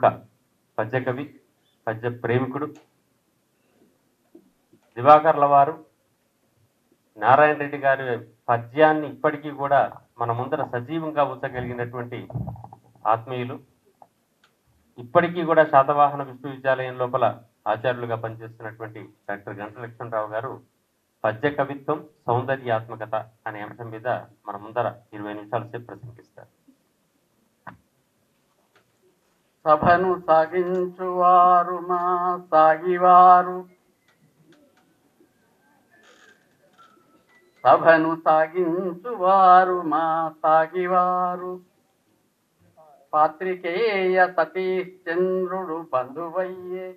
ప్రముఖ పద్యకవి పద్య ప్రేమికుడు దివాకర్ల వారు నారాయణ రెడ్డి గారి పద్యాన్ని ఇప్పటికీ కూడా మన ముందర సజీవంగా ఉంచగలిగినటువంటి ఆత్మీయులు. ఇప్పటికీ కూడా శాతవాహన విశ్వవిద్యాలయం లోపల ఆచార్యులుగా పనిచేస్తున్నటువంటి డాక్టర్ గంటలక్ష్మణరావు గారు పద్య కవిత్వం సౌందర్యాత్మకత అనే అంశం మీద మన ముందర ఇరవై నిమిషాల సేపు ప్రసంగిస్తారు. సభను సాగించువారు మా సాగివారు. సభను సాగించువారు మా సాగివారు. పాత్రికేయ సతీష్ చంద్రుడు బంధువయ్యే.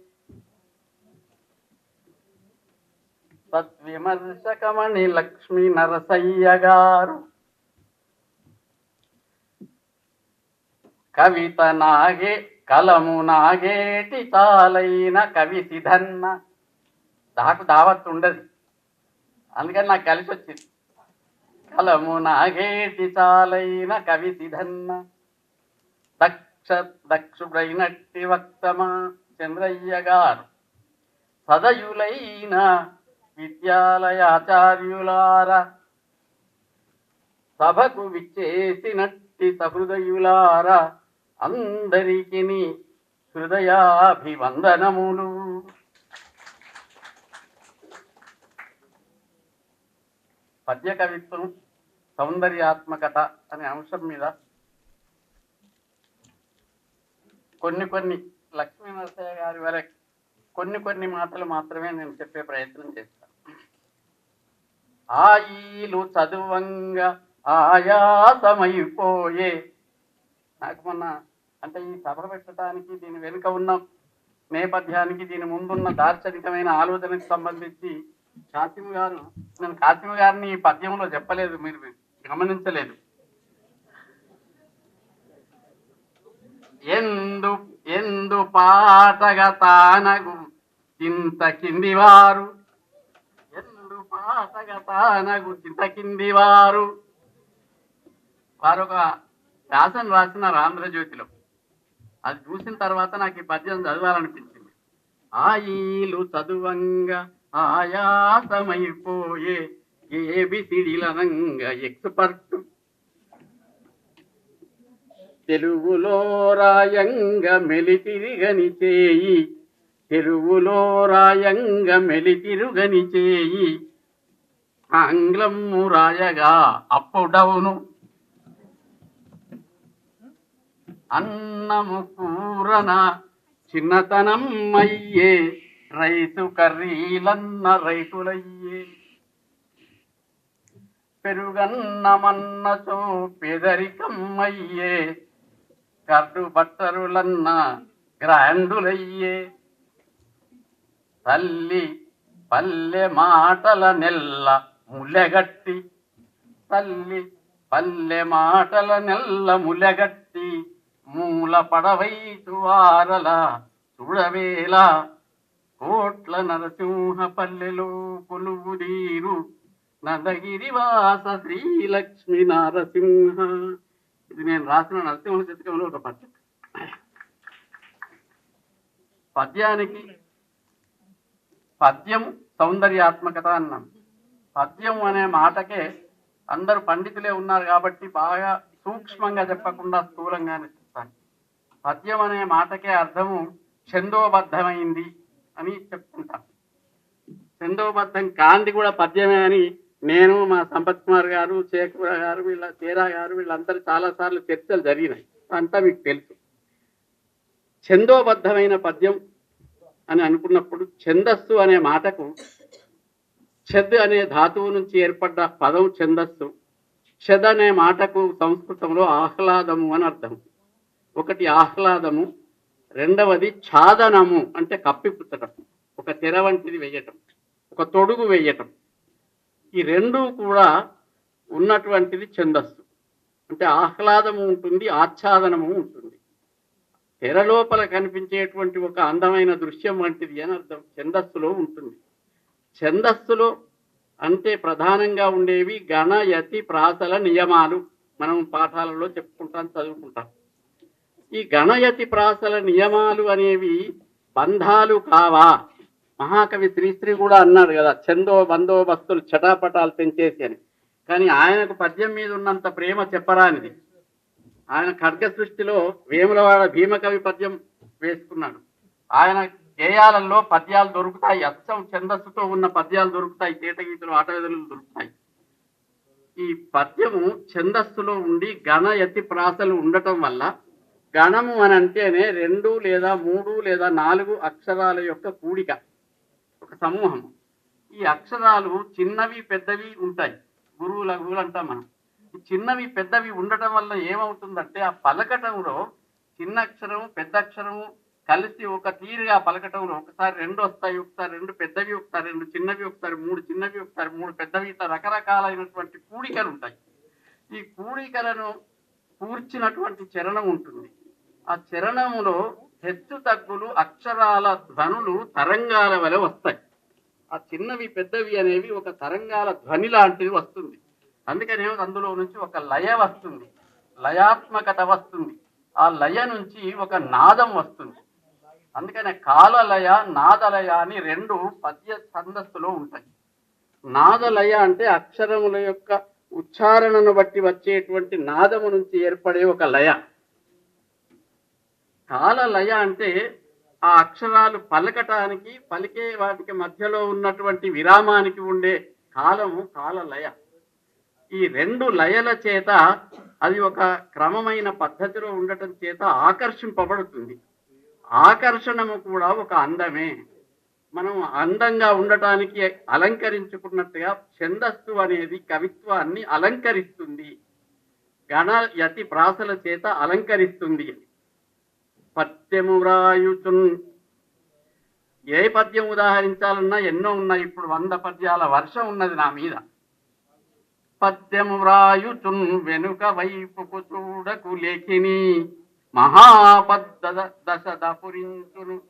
సద్విమర్శకమణి లక్ష్మీ నరసయ్య గారు. కవిత నాగే కలము నాగేటి చాలైన కవి సిధన్న. నాకు దావత్ ఉండదు. అందుకని నాకు కలిసి వచ్చింది. కలము నాగేటి చాలైన కవి సిధన్న. దక్ష దక్షుడైనట్టి వక్తమా చంద్రయ్య గారు. సదయులైన విద్యాలయాచార్యులార. సభకు విచ్చేసినట్టి సహృదయులారా. అందరికీ హృదయాభివందనములు. పద్య కవిత్వం సౌందర్యాత్మకత అనే అంశం మీద కొన్ని కొన్ని లక్ష్మీ నరసయ్య గారి వరకు కొన్ని కొన్ని మాటలు మాత్రమే నేను చెప్పే ప్రయత్నం చేస్తాను ఆయిలు చదువంగా ఆయాసమైపోయే నాకు మొన్న అంటే ఈ సభ పెట్టడానికి దీని వెనుక ఉన్న నేపథ్యానికి దీని ముందున్న దార్శనికమైన ఆలోచనకు సంబంధించి కాసిం గారు నేను కాసిం గారిని ఈ పద్యంలో చెప్పలేదు మీరు గమనించలేదు. ఎందు ఎందు పాటగా తానగు చింత కింది వారు. ఎందు పాటగా తానగు చింత కింది వారు. వారు ఒక రాసిన రాసినారు అది చూసిన తర్వాత నాకు ఈ పద్యం చదవాలనిపించింది. Oil చదువంగా ఆయాసమైపోయే ఏబిసిడిలనంగా expert. తెలుగులో రాయంగా మెలితిరిగని చేయి. తెలుగులో రాయంగ మెలితిరుగని చేయి. ఆంగ్లము రాయగా అప్పుడవును. అన్నము కూరన చిన్నతనం అయ్యే రైతు కర్రీలన్న రైతులయ్యే. పెరుగన్నమన్నచో పేదరికం అయ్యే కర్డు బట్టరులన్న గ్రాండులయ్యే. తల్లి పల్లె మాటల నెల్ల ములెగట్టి. తల్లి పల్లె మాటల నెల్ల ములెగట్టి. మూల పడవై వారల చూడవేళ కోట్ల నరసింహ పల్లెలో కొలువుదీరు నందగిరివాస శ్రీలక్ష్మి నరసింహ. ఇది నేను రాసిన నరసింహ శతకంలో ఒక పద్యం. పద్యానికి పద్యం సౌందర్యాత్మకత అన్నాం. పద్యం అనే మాటకే అందరూ పండితులే ఉన్నారు కాబట్టి బాగా సూక్ష్మంగా చెప్పకుండా స్థూలంగానే పద్యం అనే మాటకే అర్థము ఛందోబద్ధమైంది అని చెప్పుకుంటాను ఛందోబద్ధం కాంతి కూడా పద్యమే అని నేను మా సంపత్ కుమార్ గారు శేఖర గారు వీళ్ళ తేరా గారు వీళ్ళందరూ చాలా సార్లు చర్చలు జరిగినాయి. అంతా మీకు తెలుసు. ఛందోబద్ధమైన పద్యం అని అనుకున్నప్పుడు ఛందస్సు అనే మాటకు ఛద్ అనే ధాతువు నుంచి ఏర్పడ్డ పదం ఛందస్సు. ఛద్ అనే మాటకు సంస్కృతంలో ఆహ్లాదము అని అర్థం. ఒకటి ఆహ్లాదము రెండవది ఛాదనము అంటే కప్పిపుచ్చటం ఒక తెర వంటిది వేయటం ఒక తొడుగు వేయటం. ఈ రెండు కూడా ఉన్నటువంటిది ఛందస్సు. అంటే ఆహ్లాదము ఉంటుంది ఆచ్ఛాదనము ఉంటుంది. తెర లోపల కనిపించేటువంటి ఒక అందమైన దృశ్యం వంటిది అని అర్థం ఛందస్సులో ఉంటుంది. ఛందస్సులో అంటే ప్రధానంగా ఉండేవి గణయతి ప్రాసల నియమాలు. మనం పాఠాలలో చెప్పుకుంటాం చదువుకుంటాం. ఈ గణయతి ప్రాసల నియమాలు అనేవి బంధాలు కావా? మహాకవి శ్రీశ్రీ కూడా అన్నాడు కదా చందో బందోబస్తులు చటాపటాలు పెంచేసి అని. కానీ ఆయనకు పద్యం మీద ఉన్నంత ప్రేమ చెప్పరానిది. ఆయన ఖడ్గ సృష్టిలో వేములవాడ భీమకవి పద్యం వేసుకున్నాడు. ఆయన గేయాలలో పద్యాలు దొరుకుతాయి. అచ్చం ఛందస్సుతో ఉన్న పద్యాలు దొరుకుతాయి. తేటగీతలు ఆటవిధులు దొరుకుతాయి. ఈ పద్యము ఛందస్సులో ఉండి గణయతి ప్రాసలు ఉండటం వల్ల గణము అని అంటేనే రెండు లేదా మూడు లేదా నాలుగు అక్షరాల యొక్క కూడిక ఒక సమూహం ఈ అక్షరాలు చిన్నవి పెద్దవి ఉంటాయి. గురువుల గురువులు అంటాం మనం. ఈ చిన్నవి పెద్దవి ఉండటం వల్ల ఏమవుతుందంటే ఆ పలకటంలో చిన్న అక్షరం పెద్ద అక్షరము కలిసి ఒక తీరుగా పలకటంలో ఒకసారి రెండు వస్తాయి ఒకసారి రెండు పెద్దవి ఒకసారి రెండు చిన్నవి ఒకసారి మూడు చిన్నవి ఒకసారి మూడు పెద్దవి ఇట్లా రకరకాలైనటువంటి కూడికలు ఉంటాయి. ఈ కూడికలను కూర్చినటువంటి చరణం ఉంటుంది. ఆ చరణములో హెచ్చు తగ్గులు అక్షరాల ధ్వనులు తరంగాల వలె వస్తాయి. ఆ చిన్నవి పెద్దవి అనేవి ఒక తరంగాల ధ్వని లాంటిది వస్తుంది. అందుకనే అందులో నుంచి ఒక లయ వస్తుంది. లయాత్మకత వస్తుంది. ఆ లయ నుంచి ఒక నాదం వస్తుంది. అందుకనే కాలలయ నాదలయ అని రెండు పద్య ఛందస్సులో ఉంటాయి. నాదలయ అంటే అక్షరముల యొక్క ఉచ్చారణను బట్టి వచ్చేటువంటి నాదము నుంచి ఏర్పడే ఒక లయ. కాలలయ అంటే ఆ అక్షరాలు పలకటానికి పలికే వాటికి మధ్యలో ఉన్నటువంటి విరామానికి ఉండే కాలము కాలలయ. ఈ రెండు లయల చేత అది ఒక క్రమమైన పద్ధతిలో ఉండటం చేత ఆకర్షింపబడుతుంది. ఆకర్షణము కూడా ఒక అందమే. మనం అందంగా ఉండటానికి అలంకరించుకున్నట్టుగా ఛందస్సు అనేది కవిత్వాన్ని అలంకరిస్తుంది. గణ యతి ప్రాసల చేత అలంకరిస్తుంది. పద్యము వ్రాయుచున్. ఏ పద్యం ఉదాహరించాలన్నా ఎన్నో ఉన్నాయి. ఇప్పుడు వంద పద్యాల వర్షం ఉన్నది నా మీద. పద్యము వ్రాయుచున్ వెనుక వైపుకు చూడకు లేఖిని. మహాపద్ద దశ దపురించును.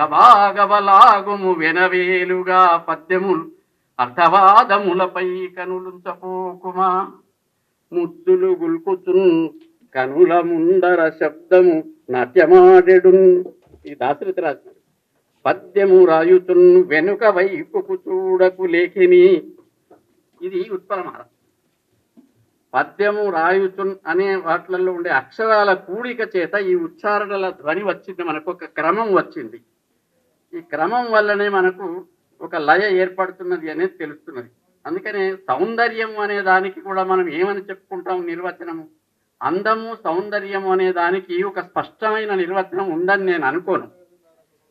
గబాగబలాగుము వెనవేలుగా పద్యములు అర్థవాదములపై కనులుంచపోకుమా ముద్దులు గుల్కుచున్ కనుల ముందర శబ్దము నాట్యమాడెడున్. ఈ దాశరథి రాసినాడు. పద్యము రాయుతున్ వెనుక వైపుకు చూడకు లేఖిని. ఇది ఉత్పలమాల. పద్యము రాయుచున్ అనే వాటిలలో ఉండే అక్షరాల కూడిక చేత ఈ ఉచ్చారణల ధ్వని వచ్చింది. మనకు ఒక క్రమం వచ్చింది. ఈ క్రమం వల్లనే మనకు ఒక లయ ఏర్పడుతున్నది అనేది తెలుస్తున్నది. అందుకనే సౌందర్యం అనే దానికి కూడా మనం ఏమని చెప్పుకుంటాం నిర్వచనము? అందము సౌందర్యము అనే దానికి ఒక స్పష్టమైన నిర్వచనం ఉందని నేను అనుకోను.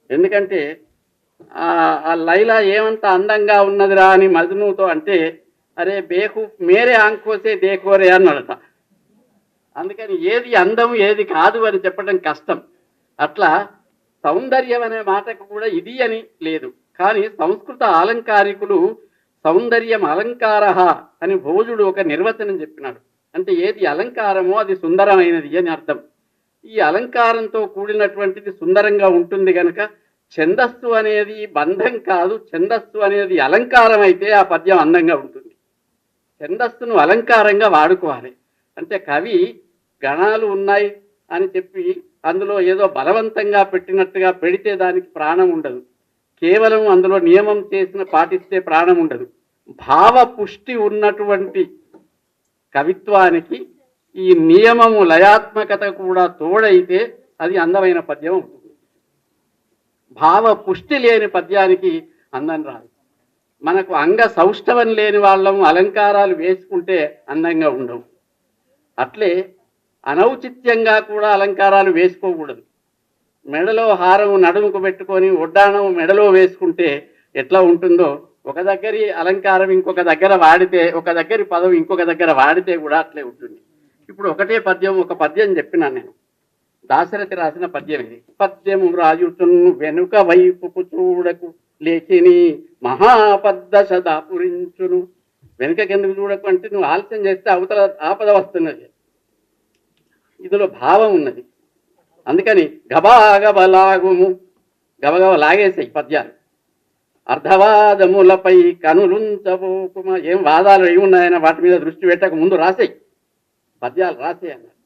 ఎందుకంటే ఆ ఆ లైలా ఏమంత అందంగా ఉన్నదిరా అని మజ్నుతో అంటే అరే బేకు మేరే ఆంకోసే దేకోరే అన్నడట. అందుకని ఏది అందం ఏది కాదు అని చెప్పడం కష్టం. అట్లా సౌందర్యం అనే మాటకు కూడా ఇది అని లేదు. కానీ సంస్కృత అలంకారికులు సౌందర్యం అలంకార అని భోజుడు ఒక నిర్వచనం చెప్పినాడు. అంటే ఏది అలంకారమో అది సుందరమైనది అని అర్థం. ఈ అలంకారంతో కూడినటువంటిది సుందరంగా ఉంటుంది గనక ఛందస్సు అనేది బంధం కాదు ఛందస్సు అనేది అలంకారం అయితే ఆ పద్యం అందంగా ఉంటుంది. ఛందస్సును అలంకారంగా వాడుకోవాలి. అంటే కవి గణాలు ఉన్నాయి అని చెప్పి అందులో ఏదో బలవంతంగా పెట్టినట్టుగా పెడితే దానికి ప్రాణం ఉండదు. కేవలం అందులో నియమం చేసిన పాటిస్తే ప్రాణం ఉండదు. భావ పుష్టి ఉన్నటువంటి కవిత్వానికి ఈ నియమము లయాత్మకత కూడా తోడైతే అది అందమైన పద్యం అవుతుంది. భావ పుష్టి లేని పద్యానికి అందం రాదు. మనకు అంగ సౌష్ఠవం లేని వాళ్ళం అలంకారాలు వేసుకుంటే అందంగా ఉండవు. అట్లే అనౌచిత్యంగా కూడా అలంకారాలు వేసుకోకూడదు. మెడలో హారం నడుముకు పెట్టుకొని ఒడ్డాణం మెడలో వేసుకుంటే ఎట్లా ఉంటుందో ఒక దగ్గరి అలంకారం ఇంకొక దగ్గర వాడితే ఒక దగ్గరి పదం ఇంకొక దగ్గర వాడితే కూడా అట్లే ఉంటుంది. ఇప్పుడు ఒకటే పద్యం ఒక పద్యం చెప్పినాను నేను. దాశరథి రాసిన పద్యం ఇది. పద్యము రాజుతున్ వెనుక వైపుకు చూడకు లేచిని మహాపద్ద సదాపురించును వెనుకకెందుకు చూడకు అంటే నువ్వు ఆలస్యం చేస్తే అవతల ఆపద వస్తున్నది. ఇందులో భావం ఉన్నది. అందుకని గబాగబలాగుము గబగబ లాగేసాయి పద్యాలు. అర్ధవాదములపై కనులుంచబోకుమ. ఏం వాదాలు ఏమున్నాయన్న వాటి మీద దృష్టి పెట్టక ముందు రాసేయి. పద్యాలు రాసేయి అన్నాడు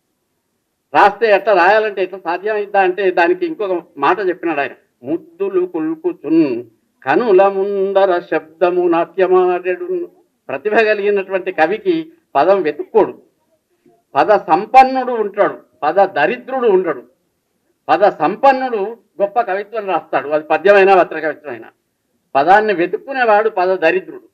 రాస్తే ఎట్లా రాయాలంటే ఎట్లా సాధ్యమైద్దా అంటే దానికి ఇంకొక మాట చెప్పినాడు ఆయన. ముద్దులు కుల్కుచున్ కనుల ముందర శబ్దము నాట్యమాడెడు ప్రతిభ కలిగినటువంటి కవికి పదం వెతుక్కోడు. పద సంపన్నుడు ఉంటాడు పద దరిద్రుడు ఉండడు పద సంపన్నుడు గొప్ప కవిత్వం రాస్తాడు. అది పద్యమైనా పత్ర కవిత్వమైనా పదాన్ని వెతుక్కునేవాడు పద దరిద్రుడు.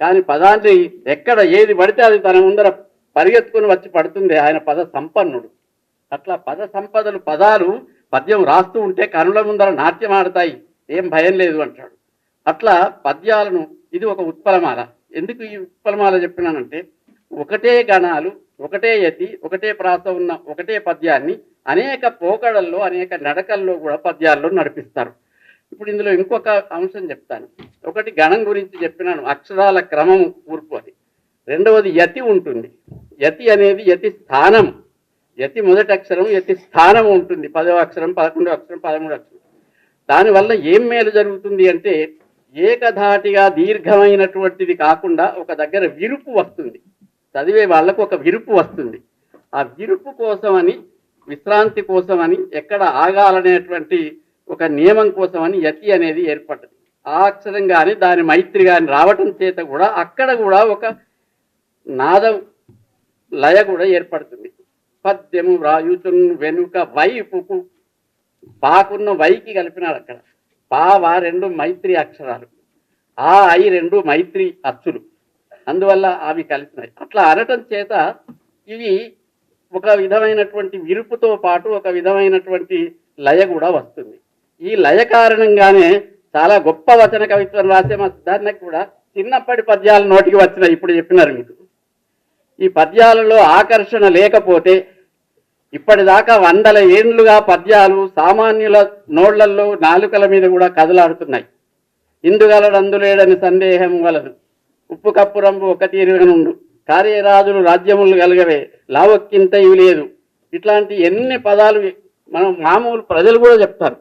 కానీ పదాన్ని ఎక్కడ ఏది పడితే అది తన ముందర పరిగెత్తుకుని వచ్చి పడుతుంది ఆయన పద సంపన్నుడు. అట్లా పద సంపదలు పదాలు పద్యం రాస్తూ ఉంటే కనుల ముందర నాట్యం ఆడతాయి. ఏం భయం లేదు అంటాడు. అట్లా పద్యాలను ఇది ఒక ఉత్పలమాల. ఎందుకు ఈ ఉత్పలమాల చెప్పినానంటే ఒకటే గణాలు ఒకటే యతి ఒకటే ప్రాస ఉన్న ఒకటే పద్యాన్ని అనేక పోకడల్లో అనేక నడకల్లో కూడా పద్యాల్లో నడిపిస్తారు. ఇప్పుడు ఇందులో ఇంకొక అంశం చెప్తాను. ఒకటి గణం గురించి చెప్పినాను అక్షరాల క్రమం కూర్పు అది. రెండవది యతి ఉంటుంది. యతి అనేది యతి స్థానం. యతి మొదటి అక్షరం యతి స్థానం ఉంటుంది. పదవ అక్షరం పదకొండవ అక్షరం పదమూడు అక్షరం. దానివల్ల ఏం మేలు జరుగుతుంది అంటే ఏకధాటిగా దీర్ఘమైనటువంటిది కాకుండా ఒక దగ్గర విరుపు వస్తుంది. చదివే వాళ్ళకు ఒక విరుపు వస్తుంది. ఆ విరుపు కోసమని విశ్రాంతి కోసమని ఎక్కడ ఆగాలనేటువంటి ఒక నియమం కోసమని యతి అనేది ఏర్పడ్డది. ఆ అక్షరం కానీ దాని మైత్రి కానీ రావటం చేత కూడా అక్కడ కూడా ఒక నాదం లయ కూడా ఏర్పడుతుంది. పద్యము రాయుచున్ వెనుక వైపుకు పాకున్న వైకి కలిపినాడు అక్కడ. పావ రెండు మైత్రి అక్షరాలు. ఆ ఐ రెండు మైత్రి అచ్చులు. అందువల్ల అవి కలిసినాయి. అట్లా అనటం చేత ఇవి ఒక విధమైనటువంటి విరుపుతో పాటు ఒక విధమైనటువంటి లయ కూడా వస్తుంది. ఈ లయ కారణంగానే చాలా గొప్ప వచన కవిత్వం రాసే మా సిద్ధార్థకి కూడా చిన్నప్పటి పద్యాలు నోటికి వచ్చినాయి ఇప్పుడు చెప్పినారు మీకు. ఈ పద్యాలలో ఆకర్షణ లేకపోతే ఇప్పటిదాకా వందల ఏండ్లుగా పద్యాలు సామాన్యుల నోళ్ళల్లో నాలుకల మీద కూడా కదలాడుతున్నాయి. ఇందుగలడందులేడని సందేహం వలన ఉప్పు కప్పు రంబు ఒక తీరుగనుండు కార్యరాజులు రాజ్యములు కలగవే లావక్కింత ఇవి లేదు. ఇట్లాంటి ఎన్ని పదాలు మనం మామూలు ప్రజలు కూడా చెప్తారు.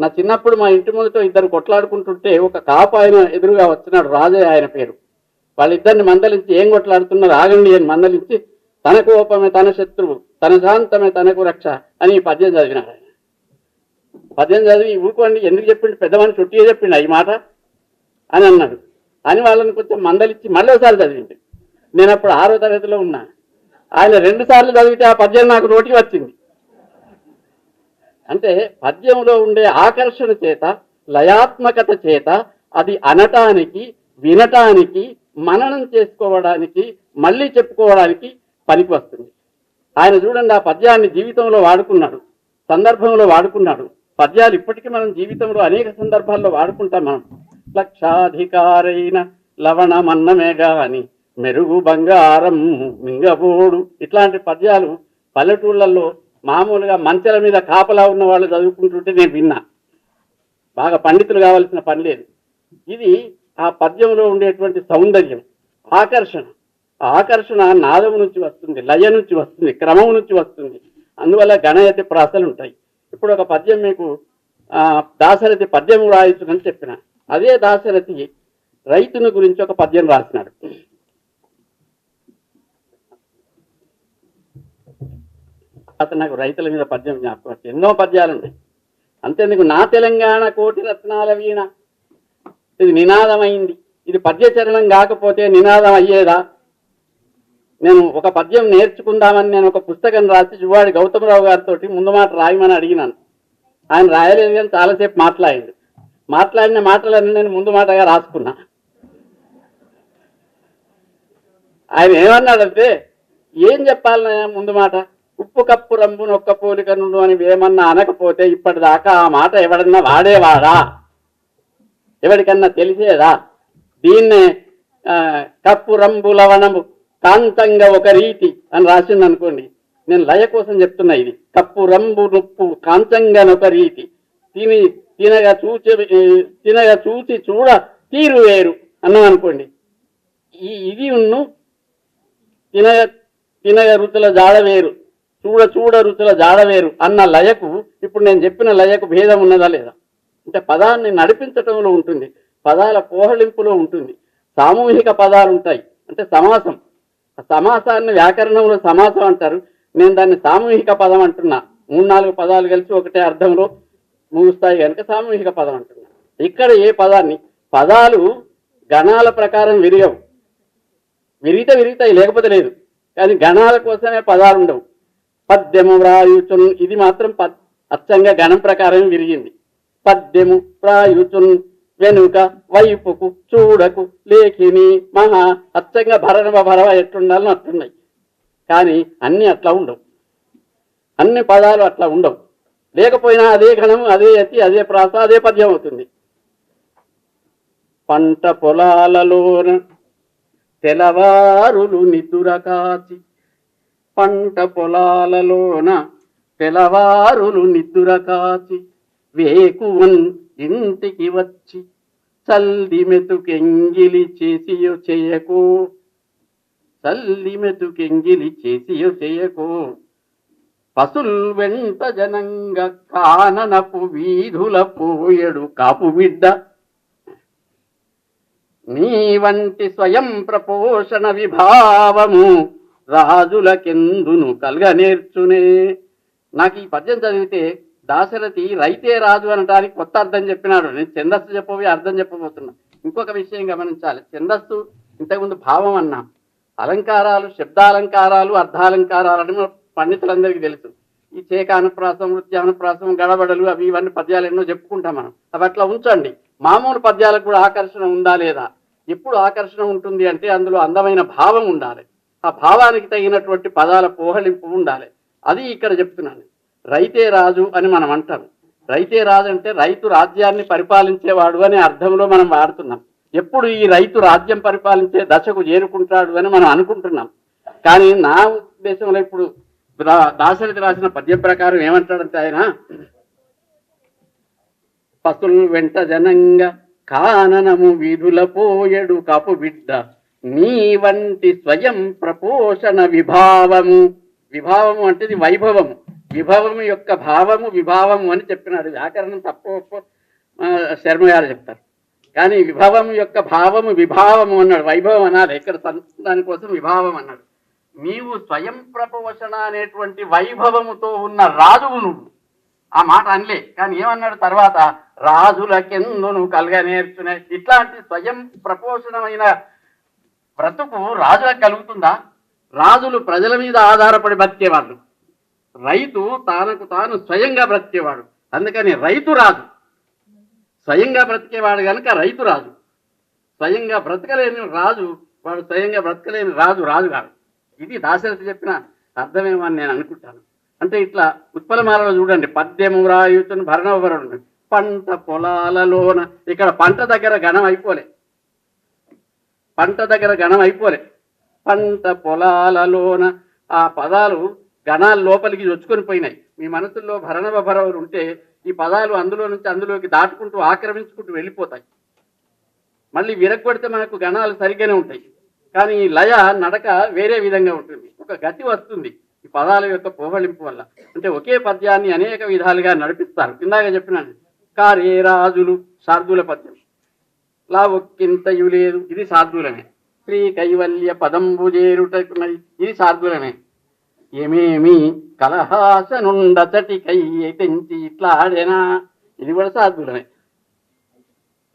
నా చిన్నప్పుడు మా ఇంటి ముందుతో ఇద్దరు కొట్లాడుకుంటుంటే ఒక కాపు ఆయన ఎదురుగా వచ్చినాడు రాజయ్య ఆయన పేరు. వాళ్ళిద్దరిని మందలించి ఏం కొట్లాడుతున్నారు ఆగండి అని మందలించి తన కోపమే తన శత్రువు తన శాంతమే తనకు రక్ష అని ఈ పద్యం చదివినాడు ఆయన. పద్యం చదివి ఊరుకోండి ఎందుకు చెప్పిండు? పెద్ద మనిషి చుట్టిగా చెప్పిండు ఈ మాట? అని అన్నాడు. అని వాళ్ళని కొంచెం మందలిచ్చి మళ్ళీ ఒకసారి చదివింది. నేను అప్పుడు ఆరో తరగతిలో ఉన్నా. ఆయన రెండు సార్లు చదివితే ఆ పద్యం నాకు నోటికి వచ్చింది. అంటే పద్యంలో ఉండే ఆకర్షణ చేత లయాత్మకత చేత అది అనటానికి వినటానికి మననం చేసుకోవడానికి మళ్ళీ చెప్పుకోవడానికి పనికి వస్తుంది ఆయన చూడండి ఆ పద్యాన్ని జీవితంలో వాడుకున్నాడు. సందర్భంలో వాడుకున్నాడు. పద్యాలు ఇప్పటికీ మనం జీవితంలో అనేక సందర్భాల్లో వాడుకుంటాం మనం. లక్షాధికారైన లవణమన్నమే గాని మెరుగు బంగారం మింగబోడు ఇట్లాంటి పద్యాలు పల్లెటూళ్ళల్లో మామూలుగా మంచెల మీద కాపలా ఉన్న వాళ్ళు చదువుకుంటుంటే నేను విన్నా. బాగా పండితులు కావాల్సిన పని లేదు. ఇది ఆ పద్యంలో ఉండేటువంటి సౌందర్యం ఆకర్షణ. ఆకర్షణ నాదము నుంచి వస్తుంది లయ నుంచి వస్తుంది క్రమం నుంచి వస్తుంది. అందువల్ల గణయతి ప్రాసలు ఉంటాయి. ఇప్పుడు ఒక పద్యం మీకు దాశరథి పద్యం రాయించునని చెప్పిన. అదే దాశరథి రైతుని గురించి ఒక పద్యం రాసినాడు. అతను నాకు రైతుల మీద పద్యం జ్ఞాపకం ఎన్నో పద్యాలు ఉన్నాయి. అంతేందుకు నా తెలంగాణ కోటి రత్నాల వీణ. ఇది నినాదమైంది. ఇది పద్యచరణం కాకపోతే నినాదం అయ్యేదా? నేను ఒక పద్యం నేర్చుకుందామని నేను ఒక పుస్తకం రాసి జువాడి గౌతమరావు గారితో ముందు మాట రాయమని అడిగినాను. ఆయన రాయలేదు కానీ చాలాసేపు మాట్లాడింది మాట్లాడిన మాటలన్నీ నేను ముందు మాటగా రాసుకున్నా. ఆయన ఏమన్నాడంటే ఏం చెప్పాలన్నా ముందు మాట? ఉప్పు కప్పు రంబు నొక్క పోలిక అని ఏమన్నా అనకపోతే ఇప్పటిదాకా ఆ మాట ఎవడన్నా వాడేవాడా? ఎవరికన్నా తెలిసేదా? దీన్నే కప్పు రంబు లవణము కాంతంగా ఒక రీతి అని రాసింది అనుకోండి నేను లయ కోసం చెప్తున్నా ఇది. కప్పు రంబు నొప్పు కాంతంగా ఒక రీతి. తిని తినగా చూచి తినగా చూసి చూడ తీరు వేరు అన్నాం అనుకోండి ఈ ఇది ఉన్ను తినగ తినగ రుచుల జాడ వేరు. చూడ చూడ రుచుల జాడవేరు అన్న లయకు ఇప్పుడు నేను చెప్పిన లయకు భేదం ఉన్నదా లేదా? అంటే పదాన్ని నడిపించటంలో ఉంటుంది పదాల పోహళింపులో ఉంటుంది సామూహిక పదాలు ఉంటాయి అంటే సమాసం. సమాసాన్ని వ్యాకరణంలో సమాసం అంటారు. నేను దాన్ని సామూహిక పదం అంటున్నా. మూడు నాలుగు పదాలు కలిసి ఒకటే అర్థంలో ముగుస్తాయి కనుక సామూహిక పదం అంటున్నా. ఇక్కడ ఏ పదాన్ని? పదాలు గణాల ప్రకారం విరిగవు. విరిగితే విరిగితాయి లేకపోతే లేదు. కానీ గణాల కోసమే పదాలు ఉండవు. పద్యము వ్రాయుచున్. ఇది మాత్రం పద్ అచ్చంగా గణం ప్రకారం విరిగింది. పద్యము వ్రాయుచున్. వెనుక వైపుకు చూడకు లేఖిని. మహా అచ్చంగా భరవ భరవ ఎట్లుండాలని అట్లున్నాయి. కానీ అన్ని అట్లా ఉండవు. అన్ని పదాలు అట్లా ఉండవు. లేకపోయినా అదే గణము అదే అతి అదే ప్రాస అదే పద్యం అవుతుంది. పంట పొలాలలో తెలవారులు నిదుర కాచి పంట పొలాలలోన తెలవారులు నిద్దుర కాచి వేకువన్ ఇంటికి వచ్చి చల్లి మెతుకెంగిలి చేసియో చేయకో. చల్లి మెతుకెంగిలి చేసియో చేయకో. పసుల్ వెంట జనంగ కాననపు వీధుల పోయడు కాపు బిడ్డ. నీ వంటి స్వయం ప్రపోషణ విభావము రాజులకెందును కలగ నేర్చునే? నాకు ఈ పద్యం చదివితే దాశరథి రైతే రాజు అనటానికి కొత్త అర్థం చెప్పినాడు. నేను ఛందస్సు చెప్పబోయి అర్థం చెప్పబోతున్నా. ఇంకొక విషయం గమనించాలి. ఛందస్సు ఇంతకుముందు భావం అన్నా. అలంకారాలు శబ్దాలంకారాలు అర్థాలంకారాలు అని మన పండితులందరికీ తెలుసు. ఈ చేక అనుప్రాసం వృత్యానుప్రాసం గడబడలు అవి ఇవన్నీ పద్యాలు ఎన్నో చెప్పుకుంటాం మనం. అవి అట్లా ఉంచండి. మామూలు పద్యాలకు కూడా ఆకర్షణ ఉందా లేదా? ఎప్పుడు ఆకర్షణ ఉంటుంది అంటే అందులో అందమైన భావం ఉండాలి. ఆ భావానికి తగినటువంటి పదాల పోహలింపు ఉండాలి. అది ఇక్కడ చెప్తున్నాను. రైతే రాజు అని మనం అంటాం. రైతే రాజు అంటే రైతు రాజ్యాన్ని పరిపాలించేవాడు అనే అర్థంలో మనం వాడుతున్నాం. ఎప్పుడు ఈ రైతు రాజ్యం పరిపాలించే దశకు చేరుకుంటాడు అని మనం అనుకుంటున్నాం. కానీ నా ఉద్దేశంలో ఇప్పుడు దాశరథి రాసిన పద్యం ప్రకారం ఏమంటాడంటే ఆయన పసులు వెంట జనంగా కాననము వీధుల పోయడు కాపు బిడ్డ. నీ వంటి స్వయం ప్రపోషణ విభావము. విభావము అంటే ఇది వైభవము. విభవము యొక్క భావము విభావము అని చెప్పినాడు వ్యాకరణం తప్ప శర్మ గారు చెప్తారు. కానీ విభవం యొక్క భావము విభావము అన్నాడు. వైభవం అన్నాడు ఇక్కడ దానికోసం విభావం అన్నాడు. నీవు స్వయం ప్రపోషణ అనేటువంటి వైభవముతో ఉన్న రాజువు నువ్వు. ఆ మాట అనలే. కానీ ఏమన్నాడు తర్వాత? రాజులకెందును కలగ నేర్చునే ఇట్లాంటి స్వయం ప్రపోషణమైన బ్రతుకు రాజులకు కలుగుతుందా? రాజులు ప్రజల మీద ఆధారపడి బ్రతికేవాళ్ళు. రైతు తనకు తాను స్వయంగా బ్రతికేవాడు. అందుకని రైతు రాజు. స్వయంగా బ్రతికేవాడు కనుక రైతు రాజు. స్వయంగా బ్రతకలేని రాజు వాడు స్వయంగా బ్రతకలేని రాజు రాజు కాదు ఇది దాశరథి చెప్పిన అర్థమేమో అని నేను అనుకుంటాను. అంటే ఇట్లా ఉత్పలమాలలో చూడండి పద్యము రాయుతుని భరణవరుడు పంట పొలాలలోన ఇక్కడ పంట దగ్గర ఘనం అయిపోలే. పంట దగ్గర గణం అయిపోలే. పంట పొలాలలోన ఆ పదాలు గణాల లోపలికి చొచ్చుకొని పోయినాయి. మీ మనసుల్లో భరణవ భరవులు ఉంటే ఈ పదాలు అందులో నుంచి అందులోకి దాటుకుంటూ ఆక్రమించుకుంటూ వెళ్ళిపోతాయి. మళ్ళీ విరగొడితే మనకు గణాలు సరిగ్గానే ఉంటాయి. కానీ ఈ లయ నడక వేరే విధంగా ఉంటుంది. ఒక గతి వస్తుంది ఈ పదాల యొక్క పోహళింపు వల్ల. అంటే ఒకే పద్యాన్ని అనేక విధాలుగా నడిపిస్తారు. ఇందాక చెప్పినాను. కారే రాజులు శార్దుల పద్యం. లా ఒక్కింతయు లేదు ఇది శార్దులమే శ్రీ కైవల్య పదంబు ఇది సాధ్యులనే ఏమేమి కలహాసనుండచటి కై తెంచి ఇట్లా ఆడేనా ఇది కూడా సాధ్యులనే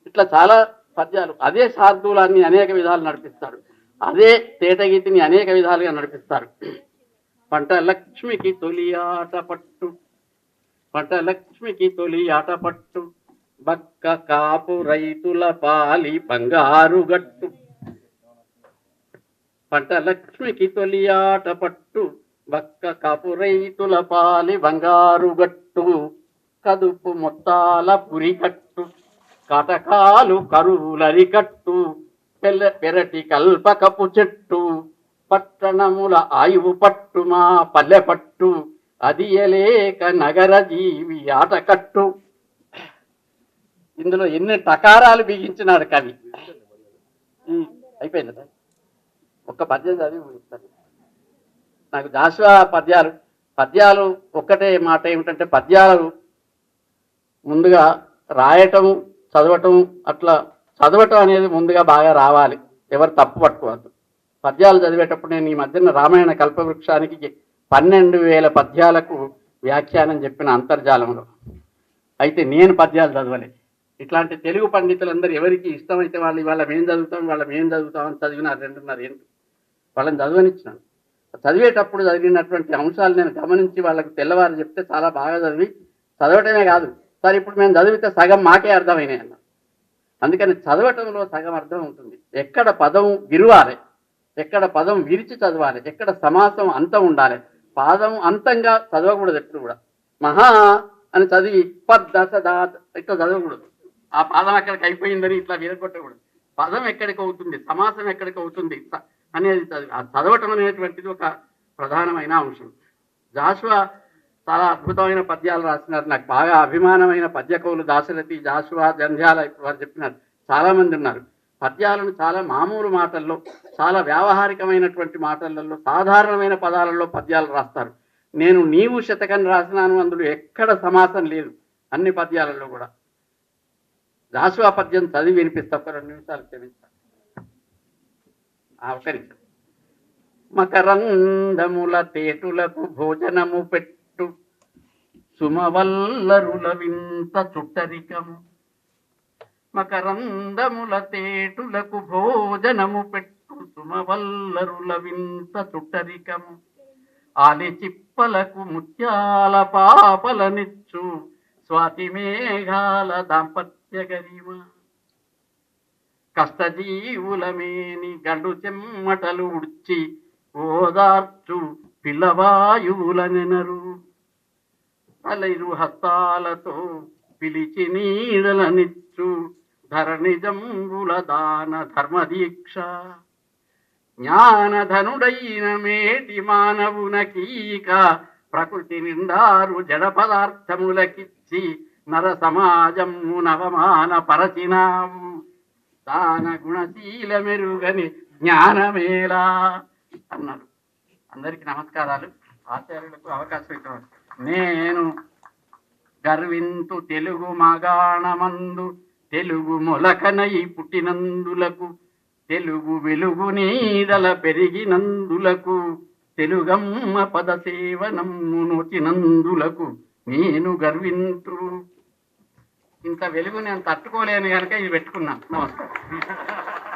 ఇట్లా చాలా పద్యాలు. అదే శార్దూలాన్ని అనేక విధాలు నడిపిస్తాడు. అదే తేటగీతిని అనేక విధాలుగా నడిపిస్తారు పంట లక్ష్మికి తొలి ఆట పట్టు. పంట లక్ష్మికి తొలి ఆట పట్టు. బక్క కాపు రైతుల పాలి బంగారు గట్టు. పంట లక్ష్మికి తొలి ఆట పట్టు. బక్క కాపు రైతుల పాలి బంగారు గట్టు. కదుపు మొత్తాల పురికట్టు కటకాలు కరువులరికట్టు పెల్ల పెరటి కల్పకపు చెట్టు. పట్టణముల ఆయువు పట్టు మా పల్లె పట్టు. అదియలేక నగర జీవి ఆట కట్టు. ఇందులో ఎన్ని టకారాలు బిగించినాడు కవి. అయిపోయింది? ఒక్క పద్యం చదివి ముగిస్తాను. నాకు జాషువా పద్యాలు పద్యాలు ఒక్కటే మాట ఏమిటంటే పద్యాలు ముందుగా రాయటం చదవటం అట్లా చదవటం అనేది ముందుగా బాగా రావాలి. ఎవరు తప్పు పట్టుకోవద్దు. పద్యాలు చదివేటప్పుడు నేను ఈ మధ్యన రామాయణ కల్పవృక్షానికి పన్నెండు వేల పద్యాలకు వ్యాఖ్యానం చెప్పిన అంతర్జాలంలో. అయితే నేను పద్యాలు చదవలేదు ఇట్లాంటి తెలుగు పండితులందరూ ఎవరికి ఇష్టమైతే వాళ్ళు ఇవాళ మేం చదువుతాం వాళ్ళ మేం చదువుతాం అని చదివినారు రెండున్నర ఏంటి? వాళ్ళని చదవనిచ్చినాను చదివేటప్పుడు చదివినటువంటి అంశాలు నేను గమనించి వాళ్ళకి తెల్లవారు చెప్తే చాలా బాగా చదివి చదవటమే కాదు సరే ఇప్పుడు మేము చదివితే సగం మాకే అర్థమైనాయి అన్న అందుకని చదవటంలో సగం అర్థం ఉంటుంది. ఎక్కడ పదం విరువాలి ఎక్కడ పదం విరిచి చదవాలి ఎక్కడ సమాసం అంతం ఉండాలి. పాదం అంతంగా చదవకూడదు ఎప్పుడు కూడా. మహా అని చదివి పద్దస దాత ఇట్లా చదవకూడదు. ఆ పాదం అక్కడికి అయిపోయిందని ఇట్లా విరగొట్టకూడదు. పదం ఎక్కడికి అవుతుంది? సమాసం ఎక్కడికి అవుతుంది? అనేది చదవటం అనేటువంటిది ఒక ప్రధానమైన అంశం. జాషువా చాలా అద్భుతమైన పద్యాలు రాసినారు. నాకు బాగా అభిమానమైన పద్యకవులు దాశరథి జాషువా జంధ్యాల వారు చెప్పినారు. చాలా మంది ఉన్నారు. పద్యాలను చాలా మామూలు మాటల్లో చాలా వ్యావహారికమైనటువంటి మాటలలో సాధారణమైన పదాలలో పద్యాలు రాస్తారు. నేను నీవు శతకం రాసినాను అందులో ఎక్కడ సమాసం లేదు. అన్ని పద్యాలలో కూడా. జాషువా పద్యం చదివి వినిపిస్తా ఒక రెండు నిమిషాలు క్షమించాలి ఆ, మకరందముల తేటులకు భోజనము పెట్టు. సుమవల్లరుల వింత చుట్టరికము. మకరందముల తేటులకు భోజనము పెట్టు. సుమవల్లరుల వింత చుట్టరికము. ఆలి చిప్పలకు ముత్యాల పాపలనిచ్చు. స్వాతి మేఘాల దాంపత్య గరిమ కష్టజీవులమేని గండు చెమ్మటలు ఉడ్చి ఓదార్చు పిల్లవాయువుల నెనరు. అలైరు హస్తాలతో పిలిచి నీడలనిచ్చు ధరణి జంబుల దాన ధర్మదీక్ష. జ్ఞానధనుడైన మేటి మానవునకీక ప్రకృతి నిండారు జడ పదార్థములకిచ్చి నర సమాజము నవమాన పరచినాం. దాన గుణశీల మెరుగని జ్ఞానమేలా అన్నారు. అందరికి నమస్కారాలు. ఆచార్యులకు అవకాశం ఇచ్చారు నేను గర్వింతు తెలుగు మగాణమందు తెలుగు మొలకనై పుట్టినందులకు తెలుగు వెలుగు నీడల పెరిగినందులకు తెలుగమ్మ పద సేవనమ్ము నోచినందులకు నేను గర్వింతు ఇంత వెలుగు నేను తట్టుకోలేను కనుక ఇవి పెట్టుకున్నాను. నమస్కారం.